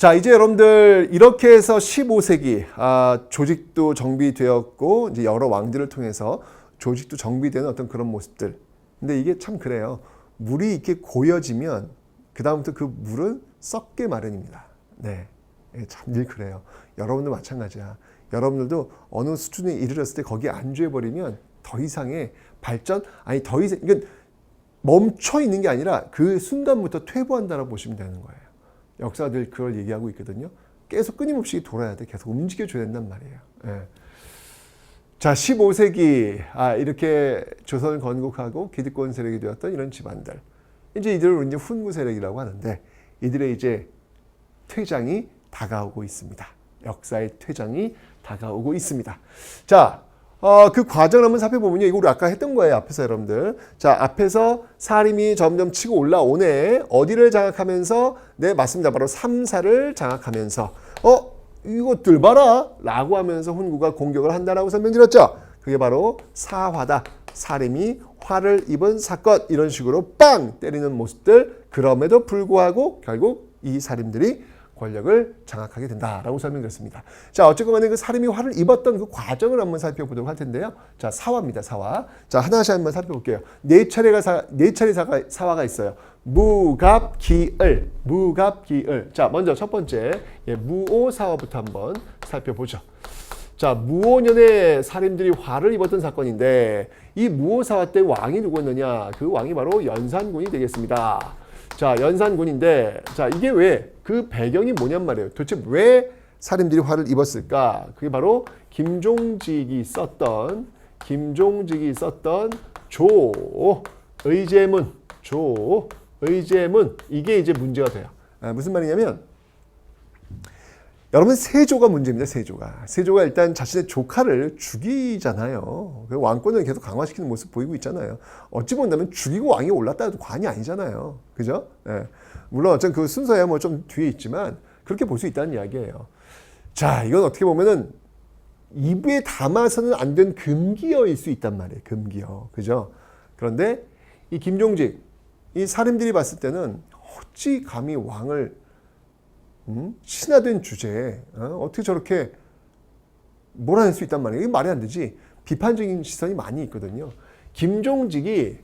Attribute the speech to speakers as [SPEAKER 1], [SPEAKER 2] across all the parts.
[SPEAKER 1] 자, 이제 여러분들 이렇게 해서 15세기 아, 조직도 정비되었고 이제 여러 왕들을 통해서 조직도 정비되는 어떤 그런 모습들. 근데 이게 참 그래요. 물이 이렇게 고여지면 그 다음부터 그 물은 썩게 마련입니다. 네, 예, 참늘 그래요. 여러분도 마찬가지야. 여러분들도 어느 수준에 이르렀을 때 거기에 안주해 버리면 더 이상의 발전 아니 더 이상 이건 멈춰 있는 게 아니라 그 순간부터 퇴보한다라고 보시면 되는 거예요. 역사들 그걸 얘기하고 있거든요. 계속 끊임없이 돌아야 돼. 계속 움직여줘야 된단 말이에요. 예. 자, 15세기 아, 이렇게 조선을 건국하고 기득권 세력이 되었던 이런 집안들. 이제 이들을 이제 훈구 세력이라고 하는데 이들의 이제 퇴장이 다가오고 있습니다. 역사의 퇴장이 다가오고 있습니다. 자, 어, 그 과정을 한번 살펴보면요. 이거 우리 아까 했던 거예요. 앞에서 여러분들. 자, 앞에서 사림이 점점 치고 올라오네. 어디를 장악하면서? 네, 맞습니다. 바로 삼사를 장악하면서. 어, 이것들 봐라. 라고 하면서 훈구가 공격을 한다라고 설명드렸죠. 그게 바로 사화다. 사림이 화를 입은 사건. 이런 식으로 빵! 때리는 모습들. 그럼에도 불구하고 결국 이 사림들이 권력을 장악하게 된다라고 설명드렸습니다. 자, 어쨌건 간에 그 사림이 화를 입었던 그 과정을 한번 살펴보도록 할 텐데요. 자, 사화입니다. 사화. 자, 하나씩 한번 살펴볼게요. 네 차례가 사, 네 차례 사가, 사화가 있어요. 무갑기을, 무갑기을. 자, 먼저 첫 번째 예, 무오사화부터 한번 살펴보죠. 자, 무오년에 사림들이 화를 입었던 사건인데 이 무오사화 때 왕이 누구였느냐? 그 왕이 바로 연산군이 되겠습니다. 자, 연산군인데 자, 이게 왜 그 배경이 뭐냔 말이에요. 도대체 왜 사림들이 화를 입었을까? 그게 바로 김종직이 썼던 김종직이 썼던 조 의제문 조 의제문 이게 이제 문제가 돼요. 아, 무슨 말이냐면 여러분 세조가 문제입니다. 세조가 세조가 일단 자신의 조카를 죽이잖아요. 그 왕권을 계속 강화시키는 모습 보이고 있잖아요. 어찌 본다면 죽이고 왕이 올랐다 해도 관이 아니잖아요. 그죠? 예. 물론 어쩐 그 순서야 뭐 좀 뒤에 있지만 그렇게 볼 수 있다는 이야기예요. 자, 이건 어떻게 보면은 입에 담아서는 안 된 금기어일 수 있단 말이에요. 금기어. 그죠? 그런데 이 김종직, 이 사림들이 봤을 때는 어찌 감히 왕을 음? 신화된 주제에 어? 떻게 저렇게 몰아낼 수 있단 말이에요. 이게 말이 안 되지. 비판적인 시선이 많이 있거든요. 김종직이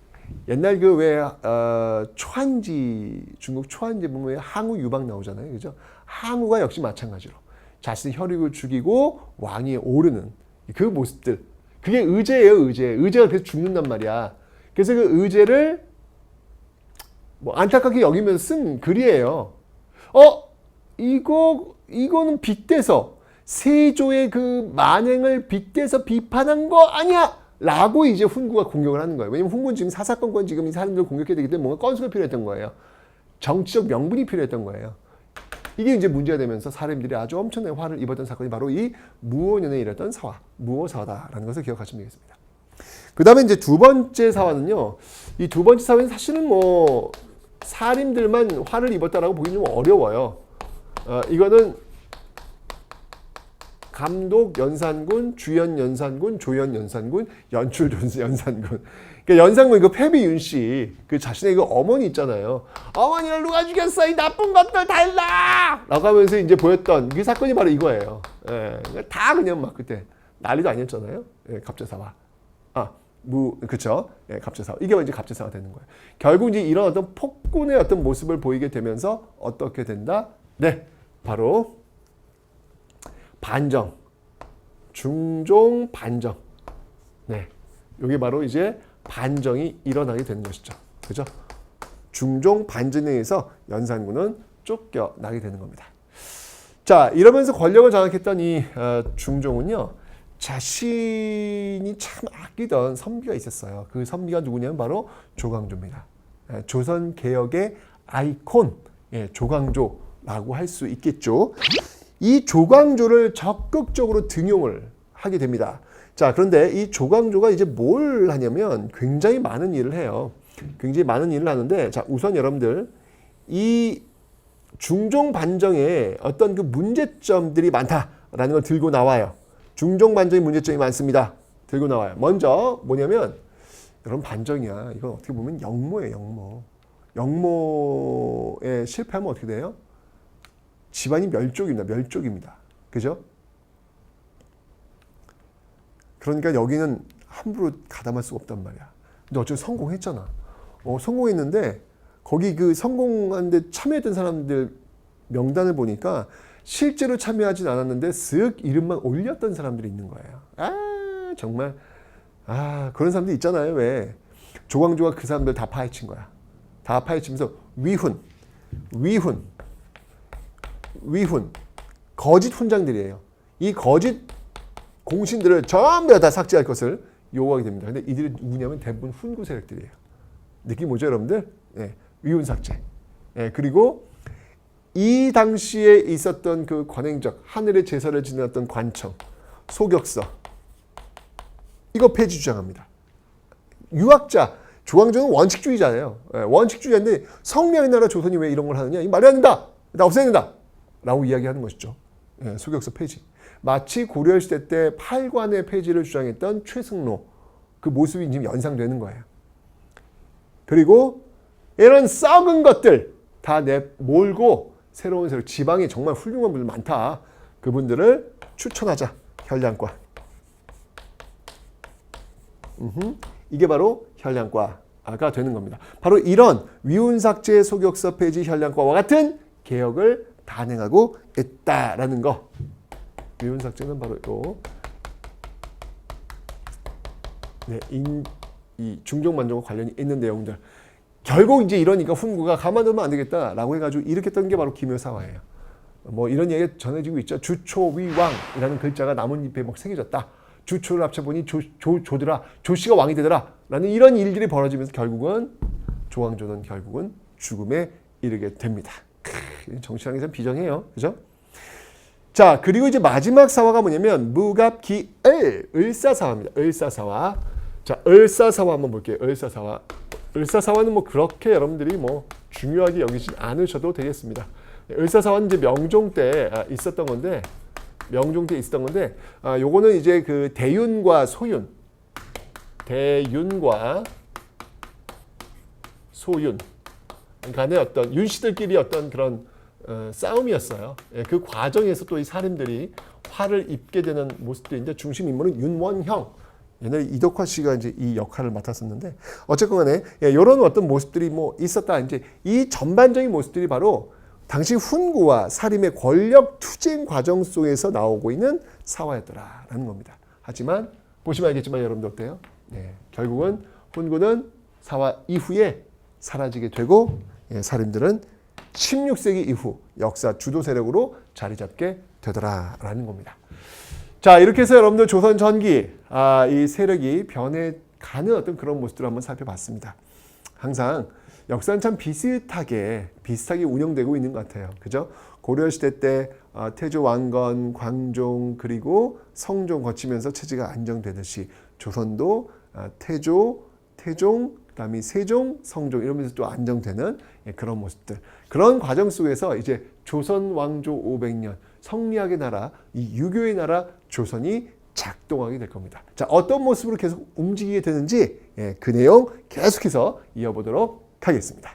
[SPEAKER 1] 옛날 그왜 어, 초한지 중국 초한지 보면 왜 항우 유방 나오잖아요, 그죠? 항우가 역시 마찬가지로 자신의 혈육을 죽이고 왕위에 오르는 그 모습들 그게 의제예요, 의제. 의제가 계속 죽는단 말이야. 그래서 그 의제를 뭐 안타깝게 여기면서 쓴 글이에요. 어 이거 이거는 빗대서 세조의 그 만행을 빗대서 비판한 거 아니야? 라고 이제 훈구가 공격을 하는 거예요. 왜냐면 훈구는 지금 사사건건 지금 이 사람들을 공격해야 되기 때문에 뭔가 건수가 필요했던 거예요. 정치적 명분이 필요했던 거예요. 이게 이제 문제가 되면서 사람들이 아주 엄청나게 화를 입었던 사건이 바로 이 무오년에 일었던 사화, 무오사화다라는 것을 기억하시면 되겠습니다. 그 다음에 이제 두 번째 사화는요. 이 두 번째 사화는 사실은 뭐 사림들만 화를 입었다라고 보기 좀 어려워요. 어, 이거는 감독 연산군, 주연 연산군, 조연 연산군, 연출 연산군. 그러니까 연산군 그 패비윤 씨, 그 자신의 그 어머니 있잖아요. 어머니를 누가 죽였어? 이 나쁜 것들 달라! 라고 하면서 이제 보였던 그 사건이 바로 이거예요. 예, 그러니까 다 그냥 막 그때 난리도 아니었잖아요. 예, 갑자사화. 아, 무, 그쵸? 예, 갑자사화. 이게 이제 갑자사화 되는 거예요. 결국 이제 이런 어떤 폭군의 어떤 모습을 보이게 되면서 어떻게 된다? 네, 바로 반정, 중종 반정. 네, 이게 바로 이제 반정이 일어나게 되는 것이죠. 그죠? 중종 반정에 의해서 연산군은 쫓겨나게 되는 겁니다. 자, 이러면서 권력을 장악했던 이 어, 중종은요, 자신이 참 아끼던 선비가 있었어요. 그 선비가 누구냐면 바로 조광조입니다. 예, 조선 개혁의 아이콘, 예, 조광조 라고 할 수 있겠죠. 이 조광조를 적극적으로 등용을 하게 됩니다. 자, 그런데 이 조광조가 이제 뭘 하냐면 굉장히 많은 일을 해요. 굉장히 많은 일을 하는데, 자, 우선 여러분들, 이 중종 반정에 어떤 그 문제점들이 많다라는 걸 들고 나와요. 중종 반정의 문제점이 많습니다. 들고 나와요. 먼저 뭐냐면, 여러분 반정이야. 이건 어떻게 보면 영모예요, 영모. 영모에 실패하면 어떻게 돼요? 집안이 멸족입니다. 멸족입니다. 그죠? 그러니까 여기는 함부로 가담할 수가 없단 말이야. 근데 어쨌든 성공했잖아. 어, 성공했는데 거기 그 성공하는데 참여했던 사람들 명단을 보니까 실제로 참여하진 않았는데 쓱 이름만 올렸던 사람들이 있는 거예요. 아 정말 아 그런 사람들 있잖아요. 왜 조광조가 그 사람들 다 파헤친 거야. 다 파헤치면서 위훈, 위훈, 위훈, 거짓 훈장들이에요. 이 거짓 공신들을 전부 다 삭제할 것을 요구하게 됩니다. 근데 이들이 누구냐면 대부분 훈구 세력들이에요. 느낌 뭐죠, 여러분들? 예, 위훈 삭제. 예, 그리고 이 당시에 있었던 그 관행적 하늘의 제사를 지냈던 관청, 소격서 이거 폐지 주장합니다. 유학자 조광조는 원칙주의자예요. 예, 원칙주의자인데 성명의 나라 조선이 왜 이런 걸 하느냐? 이 말이 안 된다. 나 없애야 된다. 라고 이야기하는 것이죠. 예, 소격서 폐지. 마치 고려시대 때 팔관의 폐지를 주장했던 최승로 그 모습이 지금 연상되는 거예요. 그리고 이런 썩은 것들 다 내몰고 새로운 새로 지방에 정말 훌륭한 분들 많다. 그분들을 추천하자. 혈량과. 음흠. 이게 바로 혈량과가 되는 겁니다. 바로 이런 위훈삭제 소격서 폐지 혈량과와 같은 개혁을 단행하고 있다라는 거. 위훈삭제는 바로 요 네, 인, 이 중종만종과 관련이 있는 내용들. 결국 이제 이러니까 훈구가 가만두면 안 되겠다라고 해가지고 일으켰던 게 바로 기묘사화예요. 뭐 이런 얘기 전해지고 있죠. 주초위왕이라는 글자가 나뭇잎에 막 새겨졌다. 주초를 합쳐보니 조, 조, 조더라. 조씨가 왕이 되더라. 라는 이런 일들이 벌어지면서 결국은 조왕조는 결국은 죽음에 이르게 됩니다. 참 비정해요. 그죠? 자, 그리고 이제 마지막 사화가 뭐냐면 무갑기을 을사사화입니다. 을사사화. 자, 을사사화 한번 볼게요. 을사사화. 을사사화는 뭐 그렇게 여러분들이 뭐 중요하게 여기지 않으셔도 되겠습니다. 을사사화는 이제 명종 때 아, 있었던 건데 명종 때 있었던 건데 아, 요거는 이제 그 대윤과 소윤 대윤과 소윤 간의 어떤 윤 씨들끼리 어떤 그런 어, 싸움이었어요. 예, 그 과정에서 또 이 사람들이 화를 입게 되는 모습도 있는데 중심 인물은 윤원형. 옛날에 이덕화 씨가 이제 이 역할을 맡았었는데 어쨌건 간에 예, 이런 어떤 모습들이 뭐 있었다. 이제 이 전반적인 모습들이 바로 당시 훈구와 사림의 권력 투쟁 과정 속에서 나오고 있는 사화였더라라는 겁니다. 하지만 보시면 알겠지만 여러분들 어때요? 예, 결국은 훈구는 사화 이후에 사라지게 되고 예, 사림들은 16세기 이후 역사 주도 세력으로 자리 잡게 되더라라는 겁니다. 자 이렇게 해서 여러분들 조선 전기 아, 이 세력이 변해가는 어떤 그런 모습들을 한번 살펴봤습니다. 항상 역사는 참 비슷하게 비슷하게 운영되고 있는 것 같아요. 그죠? 고려 시대 때 어, 태조 왕건, 광종 그리고 성종 거치면서 체제가 안정되듯이 조선도 어, 태조, 태종, 그다음에 세종, 성종 이러면서 또 안정되는 예, 그런 모습들. 그런 과정 속에서 이제 조선 왕조 500년 성리학의 나라, 이 유교의 나라 조선이 작동하게 될 겁니다. 자, 어떤 모습으로 계속 움직이게 되는지 예, 그 내용 계속해서 이어보도록 하겠습니다.